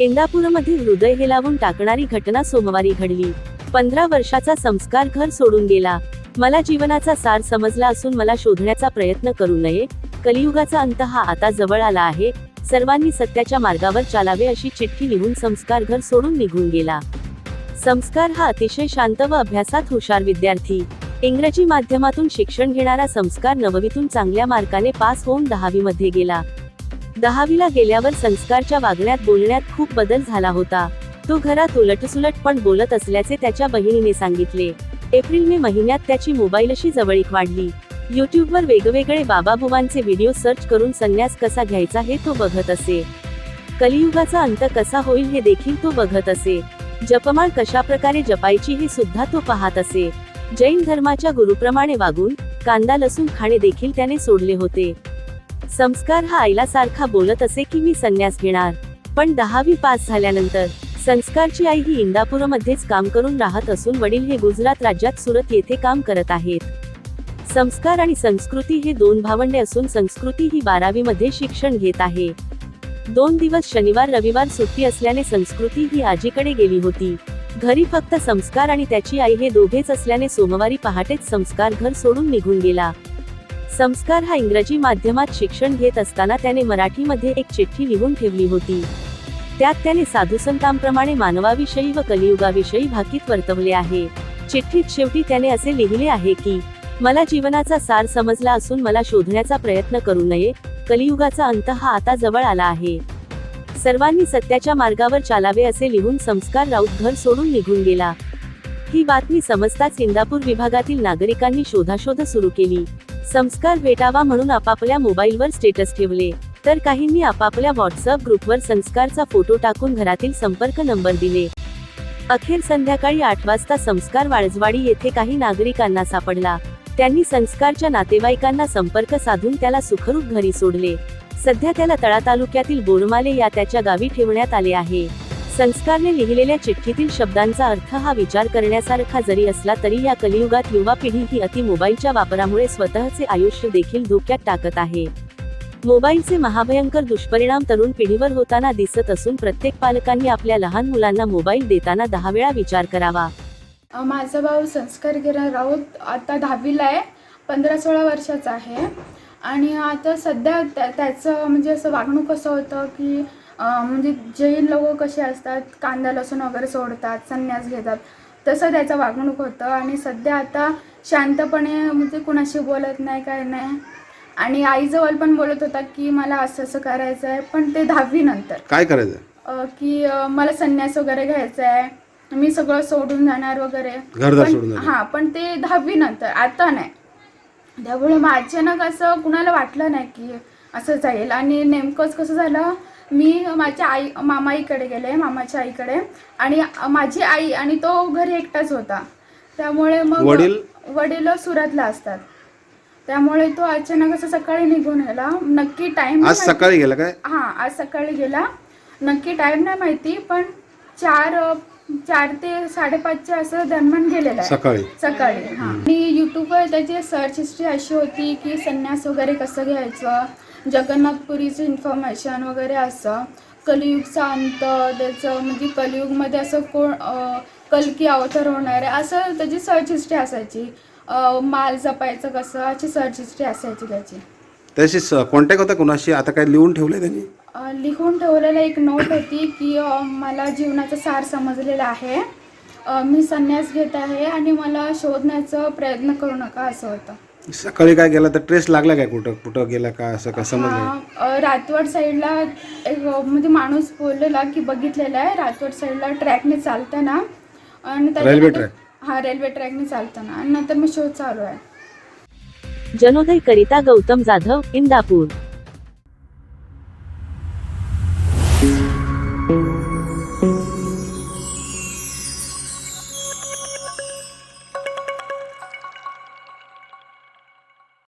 इंदापूरमध्ये हृदय हेलावून टाकणारी घटना सोमवारी घडली. पंधरा वर्षाचा संस्कार घर सोडून गेला. मला जीवनाचा सार समजला असून मला शोधण्याचा प्रयत्न करू नये. कलियुगाचा अंत हा आता जवळ आला आहे. सर्वांनी सत्याच्या मार्गावर चालावे अशी चिठ्ठी लिहून संस्कार घर सोडून निघून गेला. संस्कार हा अतिशय शांत व अभ्यासात हुशार विद्यार्थी. इंग्रजी माध्यमातून शिक्षण घेणारा संस्कार नववीतून चांगल्या मार्काने पास होऊन दहावीमध्ये गेला. दहावीला गेल्यावर संस्कारच्या वागण्यात बोलण्यात खूप बदल झाला होता. तो घरात उलटसुलट पण बोलत असल्याचे त्याच्या बहिणीने सांगितले. एप्रिल मे महिन्यात त्याची मोबाईलशी जवळीक वाढली. युट्यूबवर वेगवेगळे बाबाबुवांचे व्हिडिओ सर्च करून संन्यास कसा घ्यायचा हे तो बघत असे. कलियुगाचा अंत कसा होईल हे देखील तो बघत असे. जपमाळ कशा प्रकारे जपायची हे सुद्धा तो पाहत असे. जैन धर्माच्या गुरुप्रमाणे वागून कांदा लसूण खाणे देखील त्याने सोडले होते. संस्कार हा आईला सारखा बोलत असे की मी संन्यास घेणार. पण दहावी पास झाल्यानंतर संस्कारची आई ही इंदापूरमध्येच काम करून राहत असून वडील हे गुजरात राज्यात सुरत येथे काम करत आहेत. संस्कार आणि संस्कृती हे दोन भावंडे असून संस्कृती ही बारावी मध्ये शिक्षण घेत आहे. दोन दिवस शनिवार रविवार सुट्टी असल्याने संस्कृती ही आजीकडे गेली होती. घरी फक्त संस्कार आणि त्याची आई हे दोघेच असल्याने सोमवारी पहाटेच संस्कार घर सोडून निघून गेला. संस्कार हा इंग्रजी माध्यमात शिक्षण घेत असताना त्याने मराठीमध्ये एक चिठ्ठी लिहून ठेवली होती. त्यात त्याने साधुसंतांप्रमाणे मानवाविषयी व कलियुगाविषयी भाकीत वर्तवले आहे. चिठ्ठीत शेवटी त्याने असे लिहिले आहे की मला जीवनाचा सार समजला असून मला शोधण्याचा प्रयत्न करू नये. कलियुगाचा अंत हा आता जवळ आला आहे. सर्वांनी सत्याच्या मार्गावर चालावे असे लिहून संस्कार राऊत घर सोडून निघून गेला. ही बातमी समजताच इंदापूर विभागातील नागरिकांनी शोधाशोध सुरू केली. संस्कार भेटावा म्हणून आपापल्या मोबाईलवर स्टेटस ठेवले. तर काहींनी आपापल्या व्हॉट्सअप ग्रुपवर संस्कारचा फोटो टाकून घरातील संपर्क नंबर दिले. अखेर संध्याकाळी आठ वाजता संस्कार वाळजवाडी येथे काही नागरिकांना सापडला. त्यांनी संस्कारच्या नातेवाईकांना संपर्क साधून त्याला सुखरूप घरी सोडले. सध्या त्याला तळा तालुक्यातील बोरमाले या त्याच्या गावी ठेवण्यात आले आहे. संस्कारने लिहिलेल्या चिठ्ठीतील शब्दांचा अर्थ हा विचार करण्यासारखा जरी असला तरी या कलियुगात युवा पिढी ही अति मोबाईलच्या वापरामुळे स्वतःचे आयुष्य देखील धोक्यात टाकत आहे. मोबाईलचे महाभयंकर दुष्परिणाम तरुण पिढीवर होताना दिसत असून प्रत्येक पालकांनी आपल्या लहान मुलांना मोबाईल देताना दहा वेळा विचार करावा. माझा भाऊ संस्कार गिरा राऊत आता दहावीला आहे पंधरा सोळा वर्षाचा आहे. आणि आता सध्या त्या त्याचं म्हणजे असं वागणूक कसं होतं की म्हणजे जैन लोक कसे असतात कांदा लसूण वगैरे सोडतात संन्यास घेतात तसं त्याचं वागणूक होतं. आणि सध्या आता शांतपणे म्हणजे कुणाशी बोलत नाही काय नाही. आणि आईजवळ पण बोलत होता की मला असं असं करायचं आहे पण ते दहावीनंतर काय करायचं अ, की अ, मला संन्यास वगैरे घ्यायचा आहे मी सगळं सोडून जाणार वगैरे. घरदार पण- सोडून जाणार. हा पण ते दहावी नंतर आता नाही. त्यामुळे मग अचानक असं कुणाला वाटलं नाही की असं जाईल. आणि नेमकंच कसं झालं मी माझ्या आई मामाईकडे गेले मामाच्या आईकडे. आणि माझी आई आणि तो घरी एकटाच होता. त्यामुळे मग वडील? वडील सुरतला असतात. त्यामुळे तो अचानक असं सकाळी निघून गेला नक्की टाइम आज सकाळी गेला काय? हा आज सकाळी गेला. नक्की टाइम नाही माहिती पण चार चार ते साडेपाचच्या असं दरम्यान गेलेला आहे. सकाळी. सकाळी हा. आणि त्याची सर्च हिस्ट्री अशी होती की संन्यास वगैरे कसं घ्यायचं जगन्नाथपुरीचं इन्फॉर्मेशन वगैरे असं कलियुगचा अंत त्याचं म्हणजे कलियुगमध्ये असं कोण कलकी अवतार होणार आहे असं त्याची सर्च हिस्ट्री असायची. माल जपायचं कसं अशी सर्च हिस्ट्री असायची त्याची. त्याशी कॉन्टॅक्ट होता कोणाशी? आता काय लिहून ठेवलंय त्यांनी? लिहून ठेवलेलं एक नोट होती की मला जीवनाचा सार समजलेला आहे. मी संन्यास घेत आहे आणि मला शोधण्याचा प्रयत्न करू नका असं होतं. सकाळी काय गेला तर ट्रेस लागला काय कुठं? कुठं गेला का? असं का समजलं हा, अ, रातवड साईडला एक म्हणजे माणूस बोललेला की बघितलेला आहे रातवड साईडला ट्रॅकने चालताना आणि त्याच्यानंतर- रेल्वे ट्रॅक? हा रेल्वे ट्रॅकने चालताना आणि नंतर मग शोध चालू आहे. जनोदय करिता गौतम जाधव इंदापूर.